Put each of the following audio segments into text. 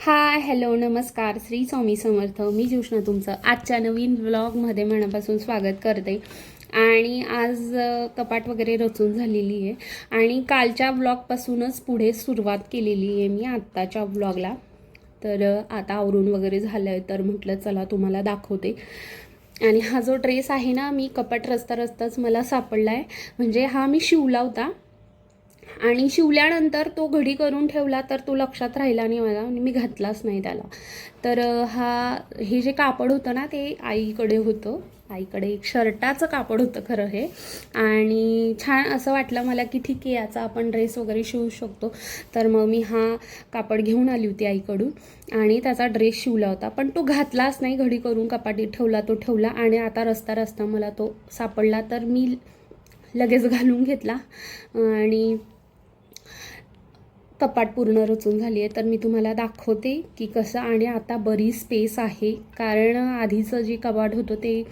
Hi hello नमस्कार. श्री स्वामी समर्थ. मी ज्योष्णा तुमचं आजच्या नवीन व्लॉगमध्ये मनापासून स्वागत करते. आणि आज कपाट वगैरे रचून झालेली आहे. आणि कालच्या ब्लॉगपासूनच पुढे सुरुवात केलेली आहे मी आत्ताच्या ब्लॉगला तर आता आवरून वगैरे झालं आहे तर म्हटलं चला तुम्हाला दाखवते. आणि हा जो ड्रेस आहे ना मी कपाट रस्ता रस्ताच मला सापडला आहे म्हणजे हा मी शिवला होता. आणि शिवल्यानंतर तो घडी करून ठेवला तर तो लक्षात राहिला नाही मला. आणि मी घातलाच नाही त्याला. तर हा हे जे कापड होतं ना ते आईकडे होतं. आईकडे एक शर्टाचं कापड होतं खरं हे. आणि छान असं वाटलं मला की ठीक आहे याचा आपण ड्रेस वगैरे शिवू शकतो. तर मग मी हा कापड घेऊन आली होती आईकडून आणि त्याचा ड्रेस शिवला होता. पण तो घातलाच नाही घडी करून कपाटीत ठेवला तो ठेवला आणि आता रस्ता रस्ता मला तो सापडला तर मी लगेच घालून घेतला. आणि कपाट पूर्ण रचून झाली आहे. तर मी तुम्हाला दाखवते की कसं आणि आता बरी स्पेस आहे. कारण आधीचं जे कपाट होतं ते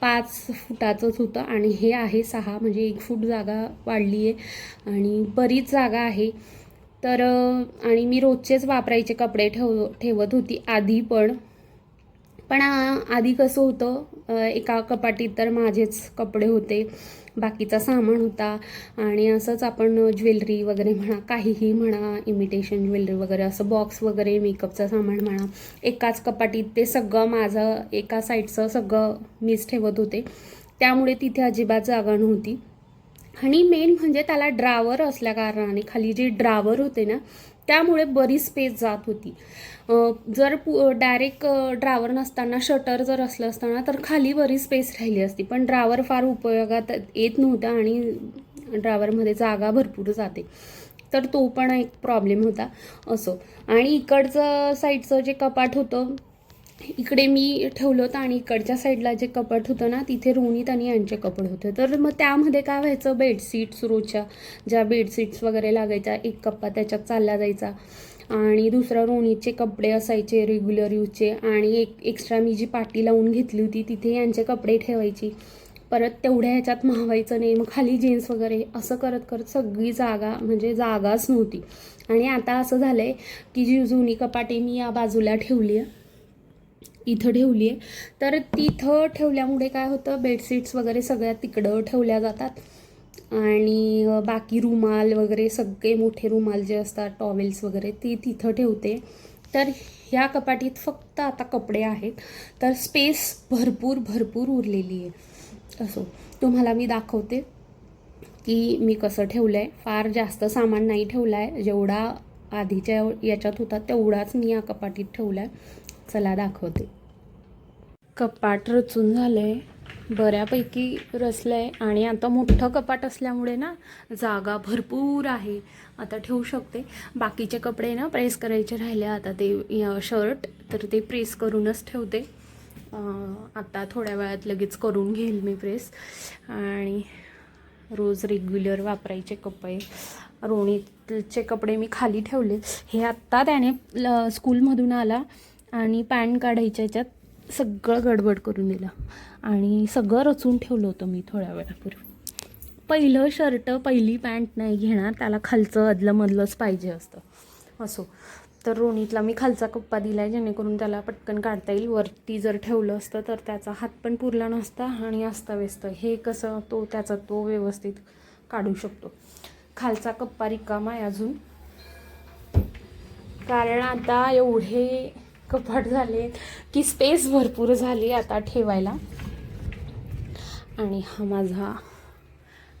पाच फुटाचंच होतं आणि हे आहे सहा म्हणजे एक फूट जागा वाढली आहे आणि बरीच जागा आहे. तर आणि मी रोजचेच वापरायचे कपडे ठेव ठेवत होती आधी पण. पण आधी कसं होतं एका कपाटीत तर माझेच कपडे होते बाकीचा सामान होता आणि असंच आपण ज्वेलरी वगैरे म्हणा काहीही म्हणा इमिटेशन ज्वेलरी वगैरे असं बॉक्स वगैरे मेकअपचं सामान म्हणा एकाच कपाटीत ते सगळं माझं एका साईडचं सगळं मीच ठेवत होते. त्यामुळे तिथे अजिबात जागा नव्हती. आणि मेन म्हणजे त्याला ड्रावर असल्या कारणाने खाली जे ड्रावर होते ना त्यामुळे बरी स्पेस जात होती. जर पु डायरेक्ट ड्रावर नसताना शटर जर असलं असताना तर खाली बरी स्पेस राहिली असती. पण ड्रावर फार उपयोगात येत नव्हता आणि ड्रावरमध्ये जागा भरपूर जाते. तर तो पण एक प्रॉब्लेम होता असो. आणि इकडचं साईडचं जे कपाट होतं इकडे मी ठेवलं होतं आणि इकडच्या साईडला जे कपाट होतं ना तिथे रोनीत आणि यांचे कपड होते. तर मग त्यामध्ये काय व्हायचं बेडशीट्स रोजच्या ज्या बेडशीट्स वगैरे लागायच्या एक कप्पा त्याच्यात चालला जायचा. आणि दुसरा रोनीचे कपडे असायचे रेग्युलर यूजचे आणि एक एक्स्ट्रा मी जी पाटी लावून घेतली होती तिथे यांचे कपडे ठेवायची. परत तेवढ्या ह्याच्यात महावायचं नाही मग खाली जीन्स वगैरे असं करत करत सगळी जागा म्हणजे जागाच नव्हती. आणि आता असं झालं आहे की जी जुनी कपाटे मी या बाजूला ठेवली आहे इथं ठेवली आहे. तर तिथं ठेवल्यामुळे काय होतं बेडशीट्स वगैरे सगळ्या तिकडं ठेवल्या जातात. आणि बाकी रुमाल वगैरे सगळे मोठे रुमाल जे असतात टॉवेल्स वगैरे ते तिथं ठेवते. तर ह्या कपाटीत फक्त आता कपडे आहेत. तर स्पेस भरपूर भरपूर उरलेली आहे. असो तुम्हाला मी दाखवते की मी कसं ठेवलं आहे फार जास्त सामान नाही ठेवलं आहे जेवढा आधीच्या याच्यात होता तेवढाच मी या कपाटीत ठेवला आहे चला दाखवते. कपाट रचून झालं आहे बऱ्यापैकी रचलं आहे आणि आता मोठं कपाट असल्यामुळे ना जागा भरपूर आहे. आता ठेवू शकते. बाकीचे कपडे ना प्रेस करायचे राहिले. आता ते शर्ट तर ते प्रेस करूनच ठेवते. आता थोड्या वेळात लगेच करून घेईल मी प्रेस. आणि रोज रेग्युलर वापरायचे कपडे. रोणीचे कपडे मी खाली ठेवले हे आत्ता त्याने ल- स्कूलमधून आला आणि पॅन्ट काढायच्या याच्यात सगळं गडबड करून दिलं. आणि सगळं रचून ठेवलं होतं मी थोड्या वेळापूर्वी. पहिलं शर्ट पहिली पॅन्ट नाही घेणार त्याला खालचं अदलंमधलंच पाहिजे असतं. असो. तर रोनीतला मी खालचा कप्पा दिला आहे जेणेकरून त्याला पटकन काढता येईल. वरती जर ठेवलं असतं तर त्याचा हात पण पुरला नसता आणि अस्ताव्यस्त. हे कसं तो त्याचा तो व्यवस्थित काढू शकतो. खालचा कप्पा रिकामा आहे अजून. कारण आता एवढे कपाट झाले की स्पेस भरपूर झाली आता ठेवायला. आणि हा माझा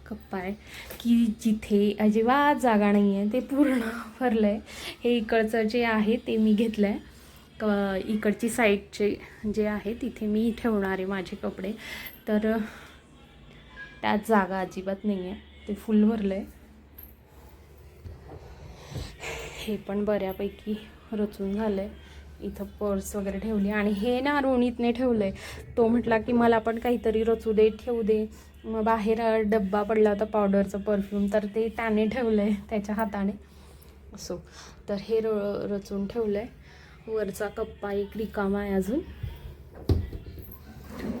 कप्पा आहे की जिथे अजिबात जागा नाही आहे ते पूर्ण भरलं आहे हे इकडचं जे आहे ते मी घेतलं आहे क इकडची साईडचे जे आहे तिथे मी ठेवणार आहे माझे कपडे. तर त्यात जागा अजिबात नाही आहे ते फुल भरलं आहे हे पण बऱ्यापैकी रचून झालं आहे इथं पर्स वगैरे ठेवली आणि हे ना रोणीतने ठेवलं आहे तो म्हटला की मला पण काहीतरी रचू दे ठेवू दे. मग बाहेर डब्बा पडला होता पावडरचं परफ्यूम तर ते त्याने ठेवलं आहे त्याच्या हाताने. असो तर हे र रचून ठेवलं आहे वरचा कप्पा एक रिकामा आहे अजून.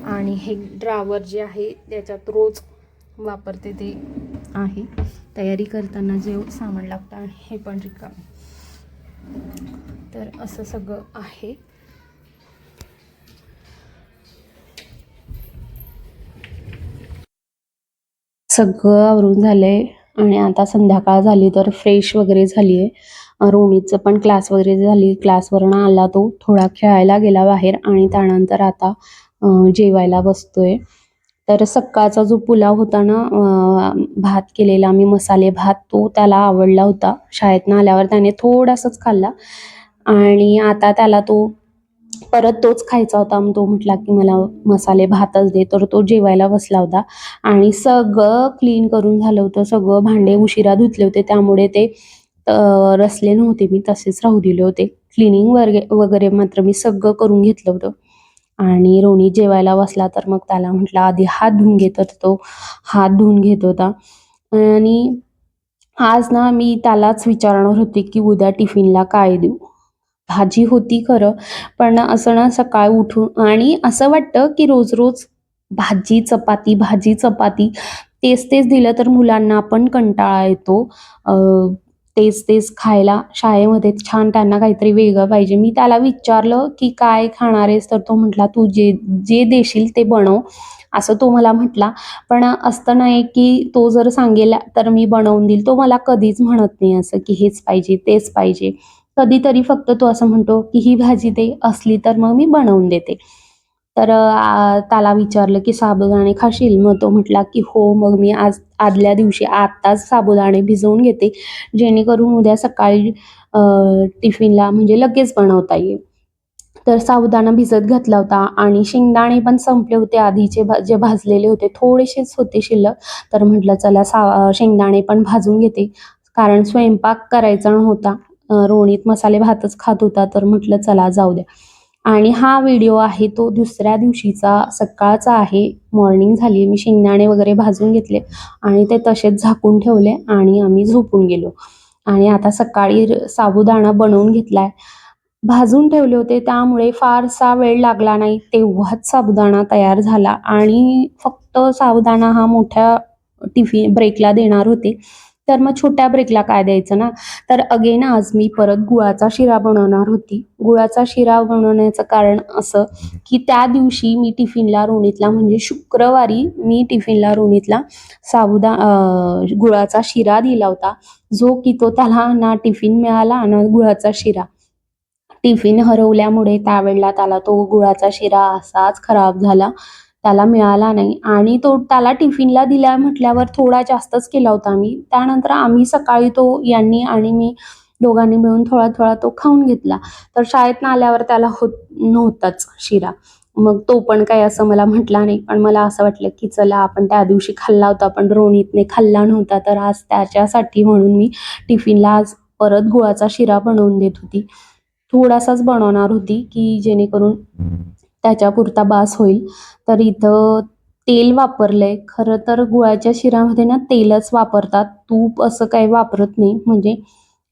आणि हे ड्रावर जे आहे त्याच्यात रोज वापरते ते आहे. तयारी करताना जे सामान लागतं आणि हे पण रिकाम. तर असं सगळं आहे. सगळं आवरून झालंय आणि आता संध्याकाळ झाली तर फ्रेश वगैरे झाली आहे पण क्लास वगैरे झाली. क्लासवरनं आला तो. थोडा खेळायला गेला बाहेर आणि त्यानंतर आता जेवायला बसतोय. तर सकाळचा जो पुलाव होता ना भात केलेला मी मसाले भात तो त्याला आवडला होता. शाळेतनं आल्यावर त्याने थोडासाच खाल्ला. आणि आता त्याला तो परत तोच खायचा होता. मग तो म्हटला की मला मसाले भातच दे. तर तो जेवायला बसला होता. आणि सगळं क्लीन करून झालं होतं. सगळं भांडे उशिरा धुतले होते. त्यामुळे ते रसले नव्हते. मी तसेच राहू दिले होते. क्लिनिंग वगैरे वगैरे मात्र मी सगळं करून घेतलं होतं. आणि रोणी जेवायला बसला तर मग त्याला म्हटलं आधी हात धुवून घे. तर तो हात धुवून घेत होता. आणि आज ना मी त्यालाच विचारणार होते की उद्या टिफिनला काय देऊ? भाजी होती खरं पण असं ना सकाळ उठून आणि असं वाटतं की रोज रोज भाजी चपाती भाजी चपाती तेच तेच दिलं तर मुलांना पण कंटाळा येतो. तेच तेच खायला शाळेमध्ये छान त्यांना काहीतरी वेगळं पाहिजे. मी त्याला विचारलं की काय खाणार आहेस? तर तो म्हटला तू जे जे देशील ते बनव. असं तो मला म्हटला. पण असतं नाही की तो जर सांगेल तर मी बनवून देईल. तो मला कधीच म्हणत नाही असं की हेच पाहिजे तेच पाहिजे. कधीतरी फक्त तो असं म्हणतो की ही भाजी दे असली तर मग मी बनवून देते. तर त्याला विचारलं की साबुदाणे खाशील? मग तो म्हटला की हो मग मी आज आदल्या दिवशी आत्ताच साबुदाणे भिजवून घेते जेणेकरून उद्या सकाळी टिफिनला म्हणजे लगेच बनवता येईल. तर साबुदाणा भिजत घातला होता आणि शेंगदाणे पण संपले होते आधीचे भा जे भाजलेले होते थोडेसेच होते शिल्लक. तर म्हटलं चला सा शेंगदाणे पण भाजून घेते कारण स्वयंपाक करायचा नव्हता. रोणीत मसाले भातच खात होता तर म्हटलं चला जाऊ द्या. आणि हा व्हिडिओ आहे तो दुसऱ्या दिवशीचा सकाळचा आहे. मॉर्निंग झाली मी शेंगदाणे वगैरे भाजून घेतले आणि ते तसेच झाकून ठेवले आणि आम्ही झोपून गेलो. आणि आता सकाळी साबुदाणा बनवून घेतलाय. भाजून ठेवले होते त्यामुळे फारसा वेळ लागला नाही. तेव्हाच साबुदाणा तयार झाला आणि फक्त साबुदाणा हा मोठ्या टिफिन ब्रेकला देणार होते. तर मग छोट्या ब्रेकला काय द्यायचं ना? तर अगेन आज मी परत गुळाचा शिरा बनवणार होती. गुळाचा शिरा बनवण्याचं कारण असं की त्या दिवशी मी टिफिनला रोणीतला म्हणजे शुक्रवारी मी टिफिनला रोणीतला साबुदा गुळाचा शिरा दिला होता. जो की तो त्याला ना टिफिन मिळाला ना गुळाचा शिरा. टिफिन हरवल्यामुळे त्यावेळेला त्याला तो गुळाचा शिरा असाच खराब झाला. त्याला मिळाला नाही. आणि तो त्याला टिफिनला दिला म्हटल्यावर थोडा जास्तच केला होता मी त्यानंतर आम्ही सकाळी तो यांनी आणि मी दोघांनी मिळून थोडा थोडा तो खाऊन घेतला. तर शाळेतनं आल्यावर त्याला होत नव्हताच शिरा. मग तो पण काही असं मला म्हटला नाही. पण मला असं वाटलं की चला आपण त्या दिवशी खाल्ला होता. पण रोनीतने खाल्ला नव्हता. तर आज त्याच्यासाठी म्हणून मी टिफिनला आज परत गुळाचा शिरा बनवून देत होती. थोडासाच बनवणार होती की जेणेकरून त्याच्यापुरता बास होईल. तर इथं तेल वापरलंय. खरं तर गुळाच्या शिरामध्ये ना तेलच वापरतात. तूप असं काही वापरत नाही. म्हणजे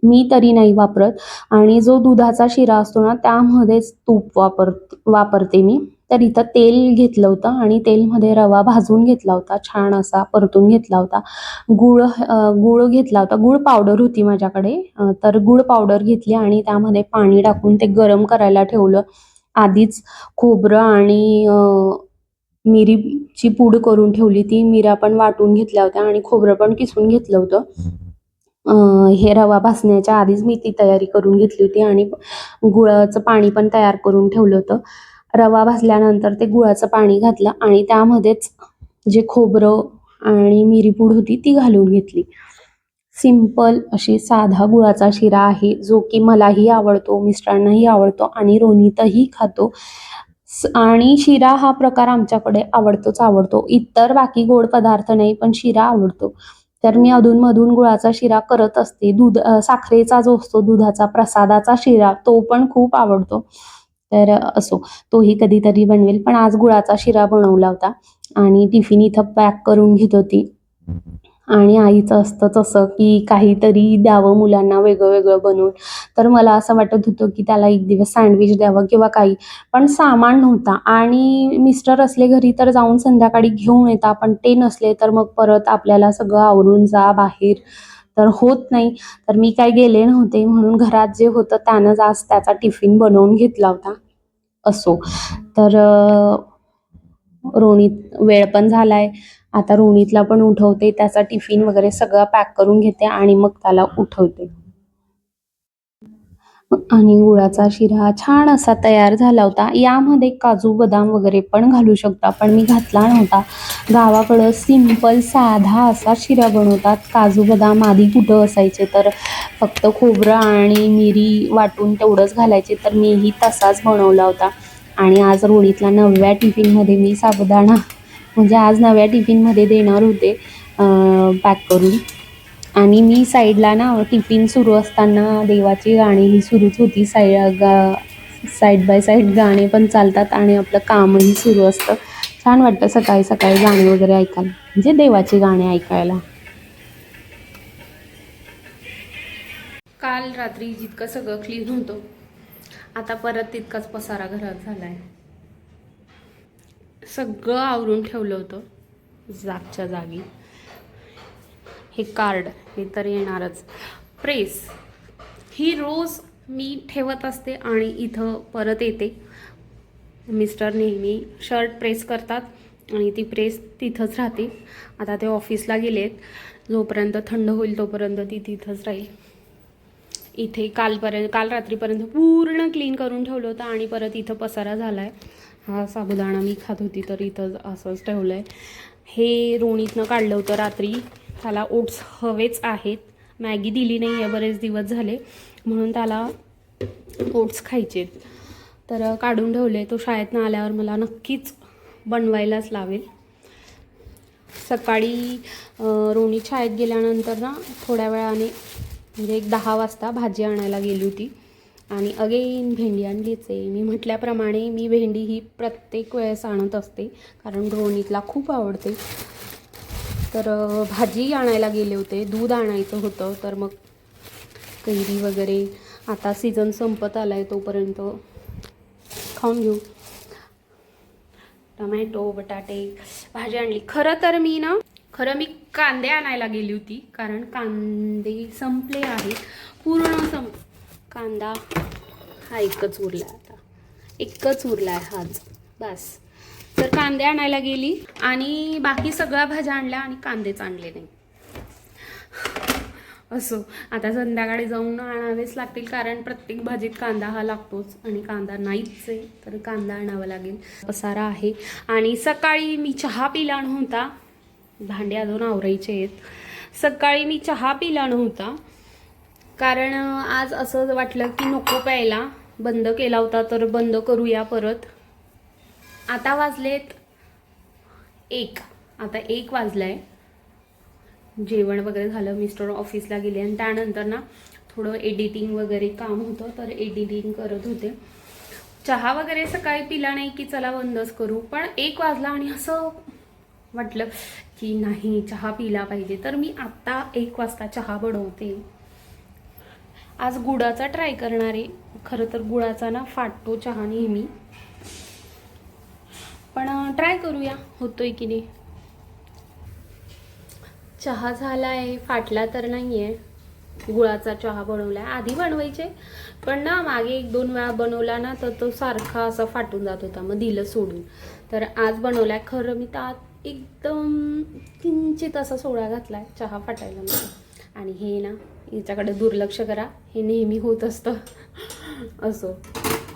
मी तरी नाही वापरत. आणि जो दुधाचा शिरा असतो ना त्यामध्येच तूप वापर वापरते मी. तर इथं तेल घेतलं होतं आणि तेलमध्ये रवा भाजून घेतला होता. छान असा परतून घेतला होता. गुळ गुळ घेतला होता. गुळ पावडर होती माझ्याकडे. तर गुळ पावडर घेतली आणि त्यामध्ये पाणी टाकून ते गरम करायला ठेवलं. आधीच खोबरं आणि मिरीची पूड करून ठेवली ती मिरा पण वाटून घेतल्या होत्या आणि खोबरं पण किसून घेतलं होतं. हे रवा भासण्याच्या आधीच मी ती तयारी करून घेतली होती आणि गुळाचं पाणी पण तयार करून ठेवलं होतं. रवा भाजल्यानंतर ते गुळाचं पाणी घातलं आणि त्यामध्येच जे खोबरं आणि मिरीपूड होती ती घालून घेतली. सिंपल अशी साधा गुळाचा शिरा आहे जो की मलाही आवडतो मिस्टरांनाही आवडतो आणि रोनीतही खातो. आणि शिरा हा प्रकार आमच्याकडे आवडतोच आवडतो. इतर बाकी गोड पदार्थ नाही पण शिरा आवडतो. तर मी अधूनमधून गुळाचा शिरा करत असते. दूध साखरेचा जो असतो दुधाचा प्रसादाचा शिरा तो पण खूप आवडतो. तर असो. तोही कधीतरी बनवेल. पण आज गुळाचा शिरा बनवला होता आणि टिफिन इथं पॅक करून घेत होती. आणि आईचं असतं तसं की काहीतरी द्यावं मुलांना वेगळं वेगळं बनवून. तर मला असं वाटत होतं की त्याला एक दिवस सँडविच द्यावं किंवा काही. पण सामान नव्हता. आणि मिस्टर असले घरी तर जाऊन संध्याकाळी घेऊन येता पण ते नसले तर मग परत आपल्याला सगळं आवरून जा बाहेर. तर होत नाही. तर मी काय गेले नव्हते. म्हणून घरात जे होतं त्यानंच आज त्याचा टिफिन बनवून घेतला होता. असो. तर रोणीत वेळ पण झालाय. आता रोणीतला पण उठवते त्याचा टिफिन वगैरे सगळं पॅक करून घेते आणि मग त्याला उठवते. आणि गुळाचा शिरा छान असा तयार झाला होता. यामध्ये काजू बदाम वगैरे पण घालू शकता पण मी घातला नव्हता. गावाकडं सिंपल साधा असा शिरा बनवतात. काजू बदाम आधी कुठं असायचे तर फक्त खोबरं आणि मिरी वाटून तेवढंच घालायचे तर मीही तसाच बनवला होता. आणि आज रोहितला नवव्या टिफिनमध्ये मी साबुदाणा म्हणजे आज नव्या टिफिनमध्ये देणार होते पॅक करून. आणि मी साईडला ना टिफिन सुरू असताना देवाची गाणी ही सुरूच होती. साई गा साईड बाय साईड गाणे पण चालतात आणि आपलं कामही सुरू असतं. छान वाटतं सकाळी सकाळी गाणी वगैरे ऐकायला म्हणजे देवाची गाणी ऐकायला. काल रात्री जितकं सगळं क्लीन होतं आता परत तितकाच पसारा घरात झाला आहे सगळं आवरून ठेवलं होतं जागच्या जागी. हे कार्ड हे तर येणारच. प्रेस ही रोज मी ठेवत असते आणि इथं परत येते. मिस्टर नेहमी शर्ट प्रेस करतात आणि ती प्रेस तिथंच राहते. आता ते ऑफिसला गेलेत. जोपर्यंत थंड होईल तोपर्यंत ती तिथंच राहील. इथे कालपर्यंत काल रात्रीपर्यंत पूर्ण क्लीन करून ठेवलं होतं आणि परत इथं पसारा झाला आहे हा साबुदाणा मी खात होती तर इथं असंच ठेवलं आहे हे रोणीतनं काढलं होतं रात्री. त्याला ओट्स हवेच आहेत. मॅगी दिली नाही आहे बरेच दिवस झाले. म्हणून त्याला ओट्स खायचे. तर काढून ठेवले. तो शाळेतनं आल्यावर मला नक्कीच बनवायलाच लावेल. सकाळी रोणी शाळेत गेल्यानंतर ना थोड्या वेळाने म्हणजे एक दहा वाजता भाजी आणायला गेली होती. आणि अगेन भेंडी आणलीच आहे. मी म्हटल्याप्रमाणे मी भेंडी ही प्रत्येक वेळेस आणत असते कारण रोणीतला खूप आवडते. तर भाजी आणायला गेले होते दूध आणायचं होतं तर मग कैरी वगैरे आता सीझन संपत आला आहे तोपर्यंत खाऊन घेऊ. टमॅटो बटाटे भाजी आणली. खरं तर मी ना खरं मी कांदे आणायला गेली होती कारण कांदे संपले आहेत. पूर्ण सं कांदा हा एकच उरला आता. एकच उरला आहे हाच. बस. तर कांदे आणायला गेली आणि बाकी सगळ्या भाज्या आणल्या आणि कांदेच आणले नाही. असो आता संध्याकाळी जाऊन आणावेच लागतील कारण प्रत्येक भाजीत कांदा हा लागतोच आणि कांदा नाहीच आहे तर कांदा आणावा लागेल. पसारा आहे. आणि सकाळी मी चहा पिला नव्हता. भांडे अजून आवरायचे आहेत. सकाळी मी चहा पिला नव्हता. कारण आज असं वाटलं की नको प्यायला. बंद केला होता तर बंद करूया परत. आता वाजलेत एक. आता एक वाजलाय. जेवण वगैरे झालं मिस्टर ऑफिसला गेले. आणि त्यानंतर ना थोडं एडिटिंग वगैरे काम होतं तर एडिटिंग करत होते. चहा वगैरे सकाळी पिला नाही की चला बंदच करू. पण एक वाजला आणि असं वाटलं की नाही चहा पिला पाहिजे. तर मी आत्ता एक वाजता चहा बनवते. आज गुळाचा ट्राय करणार आहे. खरं तर गुळाचा ना फाटतो चहा नेहमी. पण ट्राय करूया. होतोय की नाही? चहा झाला आहे फाटला तर नाही आहे गुळाचा चहा बनवला आहे आधी बनवायचे पण ना मागे एक दोन वेळा बनवला ना तर तो सारखा असा फाटून जात होता. मग दिलं सोडून. तर आज बनवला आहे खरं मी तात एकदम किंचित असा सोडा घातला आहे चहा फाटायला मला आणि हे ना याच्याकडे दुर्लक्ष करा. हे नेहमी होत असतं. असो.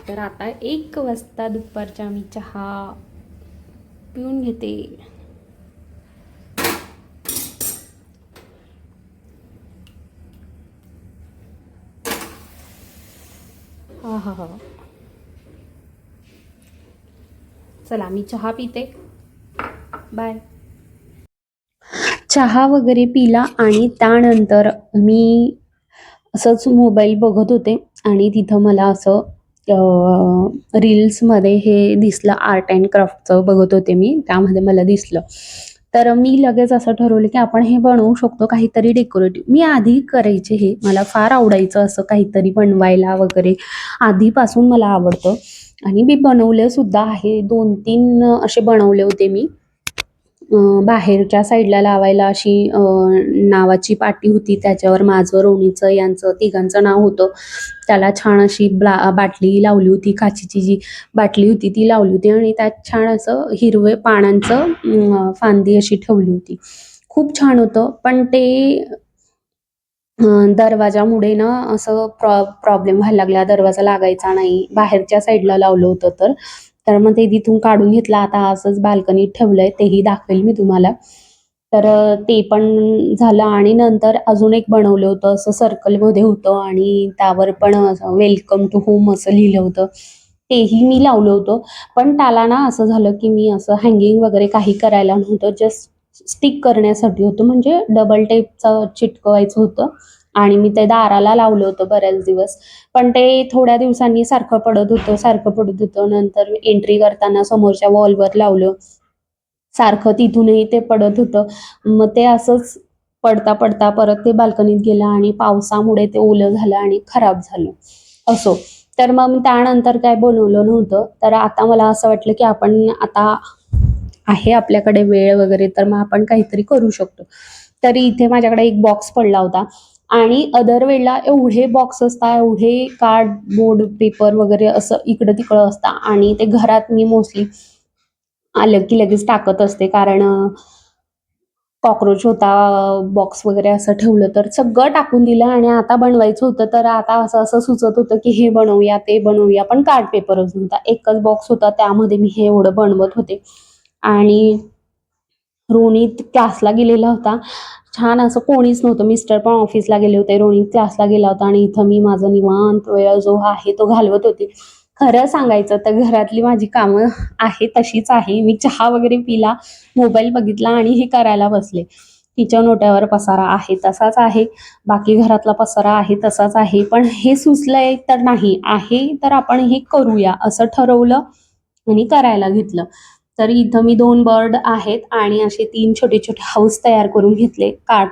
तर आता एक वाजता दुपारच्या मी चहा पिऊन घेते. हा हा हा. चला मी चहा पिते. बाय. चहा वगैरे पिला आणि त्यानंतर मी असंच मोबाईल बघत होते आणि तिथं मला असं रील्समध्ये हे दिसलं आर्ट अँड क्राफ्टचं बघत होते मी त्यामध्ये मला दिसलं. तर मी लगेच असं ठरवलं की आपण हे बनवू शकतो काहीतरी डेकोरेटिव्ह मी आधी करायचे हे मला फार आवडायचं असं काहीतरी बनवायला वगैरे. आधीपासून मला आवडतं. आणि मी बनवले सुद्धा आहे दोन तीन असे बनवले होते मी. बाहेरच्या साईडला लावायला अशी नावाची पाटी होती. त्याच्यावर माझं रोणीचं यांचं तिघांचं नाव होतं. त्याला छान अशी ब्ला बाटली लावली होती. काचीची जी बाटली होती ती लावली होती आणि त्यात छान असं हिरवे पानांचं फांदी अशी ठेवली होती. खूप छान होतं. पण ते दरवाजामुळे ना असं प्रॉ प्रॉब्लेम व्हायला लागला. दरवाजा लागायचा नाही. बाहेरच्या साईडला लावलं होतं तर. तर मग ते तिथून काढून घेतलं. आता असंच बाल्कनीत ठेवलंय तेही दाखवेल मी तुम्हाला. तर ते पण झालं आणि नंतर अजून एक बनवलं होतं असं सर्कलमध्ये होतं आणि त्यावर पण वेलकम टू होम असं लिहिलं होतं. तेही मी लावलं होतं. पण त्याला ना असं झालं की मी असं हँगिंग वगैरे काही करायला नव्हतं. जस्ट स्टिक करण्यासाठी होतं. म्हणजे डबल टेपचं चिटकवायचं होतं. आणि मी ते दाराला लावलं होतं बऱ्याच दिवस. पण ते थोड्या दिवसांनी सारखं पडत होतं सारखं पडत होतं. नंतर एंट्री करताना समोरच्या वॉलवर लावलं. सारखं तिथूनही ते पडत होतं. मग ते असंच पडता पडता परत ते बाल्कनीत गेलं आणि पावसामुळे ते ओलं झालं आणि खराब झालं. असो. तर मग त्यानंतर काय बनवलं नव्हतं. तर आता मला असं वाटलं की आपण आता आहे आपल्याकडे वेळ वगैरे तर मग आपण काहीतरी करू शकतो. तरी इथे माझ्याकडे एक बॉक्स पडला होता. आणि अदर वेळेला एवढे बॉक्स असतात एवढे कार्डबोर्ड पेपर वगैरे असं इकडं तिकडं असतं आणि ते घरात मी मोस्टली आलं की लगेच टाकत असते. कारण कॉक्रोच होता बॉक्स वगैरे असं ठेवलं तर सगळं टाकून दिलं आणि आता बनवायचं होतं तर आता असं असं सुचत होतं की हे बनवूया ते बनवूया. पण कार्ड पेपरच होता एकच बॉक्स होता त्यामध्ये मी हे एवढं बनवत होते. आणि रोनित क्लासला गेलेला होता. छान असं कोणीच नव्हतं. मिस्टर पण ऑफिसला गेले होते. रोनित क्लासला गेला होता आणि इथं मी माझा निवांत वेळ जो आहे तो घालवत होते. खरं सांगायचं तर घरातली माझी कामं आहे तशीच आहे. मी चहा वगैरे पिला मोबाईल बघितला आणि हे करायला बसले. तिच्या नोट्यावर पसारा आहे तसाच आहे. बाकी घरातला पसारा आहे तसाच आहे. पण हे सुचलंय तर नाही. आहे तर आपण हे करूया असं ठरवलं आणि करायला घेतलं. तर इथं मी दोन बर्ड आहेत आणि असे तीन छोटे छोटे हाऊस तयार करून घेतले. कार्ड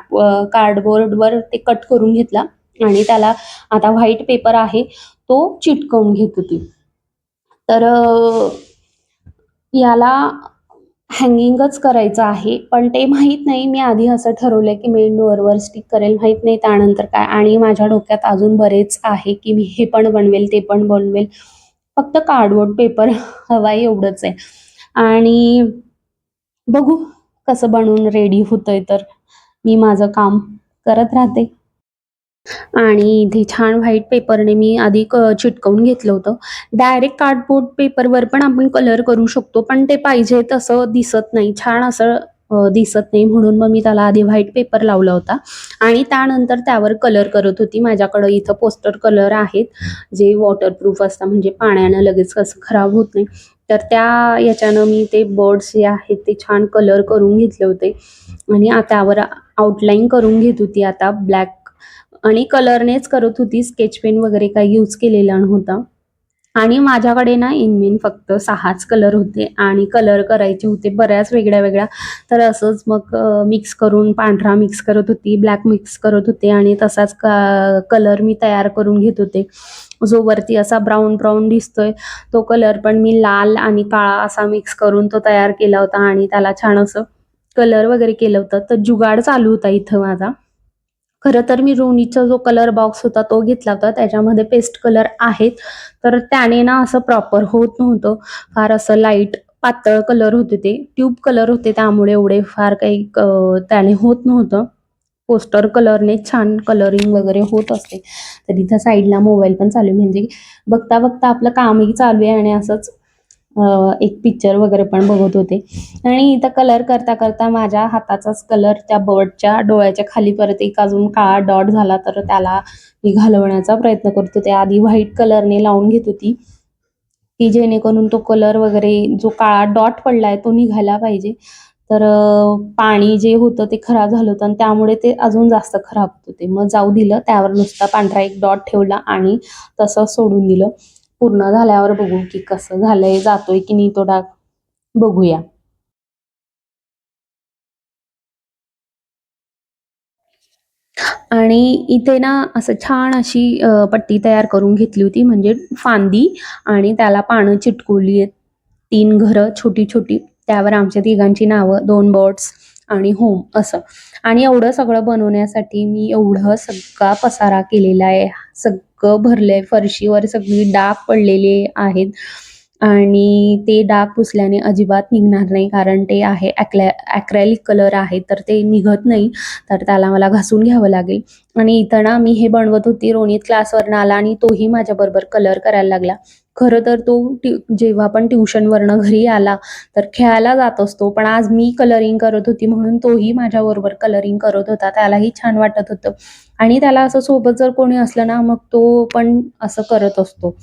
कार्डबोर्डवर ते कट करून घेतला आणि त्याला आता व्हाईट पेपर आहे तो चिटकवून घेत होती तर याला हँगिंगच करायचं आहे पण ते माहीत नाही. मी आधी असं ठरवलं की मेन डोअरवर स्टिक करेल माहीत नाही त्यानंतर काय. आणि माझ्या डोक्यात अजून बरेच आहे की मी हे पण बनवेल ते पण बनवेल. फक्त कार्डबोर्ड पेपर हवा एवढंच आहे. आणि बघू कसं बनवून रेडी होतंय तर. मी माझं काम करत राहते. आणि इथे छान व्हाईट पेपरने मी आधी चिटकवून घेतलं होतं. डायरेक्ट कार्डबोर्ड पेपरवर पण आपण कलर करू शकतो पण ते पाहिजे तसं दिसत नाही. छान असं दिसत नाही म्हणून मग मी त्याला आधी व्हाईट पेपर लावला होता. आणि त्यानंतर त्यावर कलर करत होती. माझ्याकडं इथं पोस्टर कलर आहेत. जे वॉटरप्रूफ असतात म्हणजे पाण्यानं लगेच कसं खराब होत नाही. तर त्या याच्यानं मी ते बर्ड्स जे आहेत ते छान कलर करून घेतले होते. आणि त्यावर आउटलाईन करून घेत होती आता ब्लॅक आणि कलरनेच करत होती स्केच पेन वगैरे काही यूज केलेला नव्हता. आणि माझ्याकडे ना इनमेन फक्त सहाच कलर होते. आणि कलर करायचे होते बऱ्याच वेगळ्या वेगळ्या. तर असंच मग मिक्स करून पांढरा मिक्स करत होती ब्लॅक मिक्स करत होते. आणि तसाच का कलर मी तयार करून घेत होते. जो वरती असा ब्राऊन ब्राऊन दिसतोय तो कलर पण मी लाल आणि काळा असा मिक्स करून तो तयार केला होता आणि त्याला छान असं कलर वगैरे केलं होतं. तर जुगाड चालू होता इथं माझा. खरं तर मी रोनीचा जो कलर बॉक्स होता तो घेतला होता. त्याच्यामध्ये पेस्ट कलर आहेत. तर त्याने ना असं प्रॉपर होत नव्हतं. फार असं लाइट पातळ कलर होते ते. ट्यूब कलर होते त्यामुळे एवढे फार काही त्याने होत नव्हतं. पोस्टर कलरने छान कलरिंग वगैरे होत असते. तर इथं साईडला मोबाईल पण चालू आहे. म्हणजे बघता बघता आपलं कामही चालू आहे आणि असंच एक पिक्चर वगैरे पण बघत होते. आणि इथं कलर करता करता माझ्या हाताचाच कलर त्या बर्डच्या डोळ्याच्या खाली परत एक अजून काळा डॉट झाला तर त्याला मी घालवण्याचा प्रयत्न करत. होते आधी व्हाईट कलरने लावून घेत होती. की जेणेकरून तो कलर वगैरे जो काळा डॉट पडलाय तो निघायला पाहिजे. तर पाणी जे होतं ते खराब झालं होतं आणि त्यामुळे ते अजून जास्त खराब होत होते. मग जाऊ दिलं त्यावर नुसता पांढरा एक डॉट ठेवला आणि तसं सोडून दिलं. पूर्ण झाल्यावर बघू की कसं झालंय जातोय की नाही तो डाग. बघूया. आणि इथे ना असं छान अशी पट्टी तयार करून घेतली होती म्हणजे फांदी. आणि त्याला पानं चिटकवली आहेत. तीन घरं छोटी छोटी त्यावर आमच्या तिघांची नावं दोन बर्ड्स आणि होम असं. आणि एवढं सगळं बनवण्यासाठी मी एवढं सगळा पसारा केलेला आहे. सगळं भरलंय. फरशीवर सगळी डाग पडलेले आहेत. आणि ते डाग पुसल्याने अजिबात निघणार नाही कारण ते आहे ॲक्लॅ ॲक्रॅलिक कलर आहे तर ते निघत नाही. तर त्याला मला घासून घ्यावं लागेल. आणि इथं ना मी हे बनवत होती रोनित क्लासवरनं आला आणि तोही माझ्याबरोबर कलर करायला लागला. खरं तर तो जेव्हा पण ट्युशनवरनं घरी आला तर खेळायला जात असतो पण आज मी कलरिंग करत होती म्हणून तोही माझ्याबरोबर कलरिंग करत होता. त्यालाही छान वाटत होतं. आणि त्याला असं सोबत जर कोणी असलं ना मग तो पण असं करत असतो.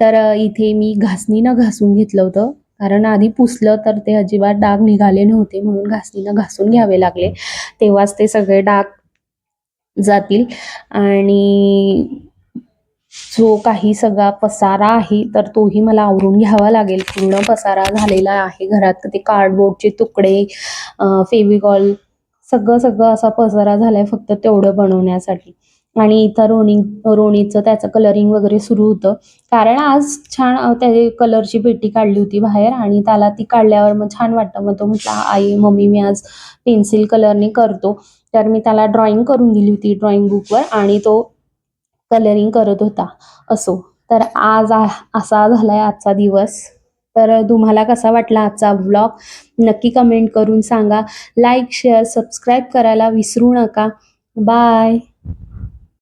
तर इथे मी घासणीनं घासून घेतलं होतं. कारण आधी पुसलं तर ते अजिबात डाग निघाले नव्हते म्हणून घासणीनं घासून घ्यावे लागले. तेव्हाच ते सगळे डाग जातील. आणि जो काही सगळा पसारा आहे तर तोही मला आवरून घ्यावा लागेल. पूर्ण पसारा झालेला आहे घरात. ते कार्डबोर्डचे तुकडे फेविकॉल सगळं सगळं असा पसारा झालाय फक्त तेवढं बनवण्यासाठी. आणि इथं रोणी रोणीचं त्याचं कलरिंग वगैरे सुरू होतं. कारण आज छान त्या कलरची पेटी काढली होती बाहेर आणि त्याला ती काढल्यावर मग छान वाटतं. मग तो म्हटला आई मम्मी मी आज पेन्सिल कलरने करतो. तर मी त्याला ड्रॉइंग करून दिली होती ड्रॉइंग बुकवर आणि तो कलरिंग करत होता. असो. तर आज असा झालाय आजचा दिवस. तर तुम्हाला कसा वाटला आजचा ब्लॉग नक्की कमेंट करून सांगा. लाईक शेअर सबस्क्राईब करायला विसरू नका. बाय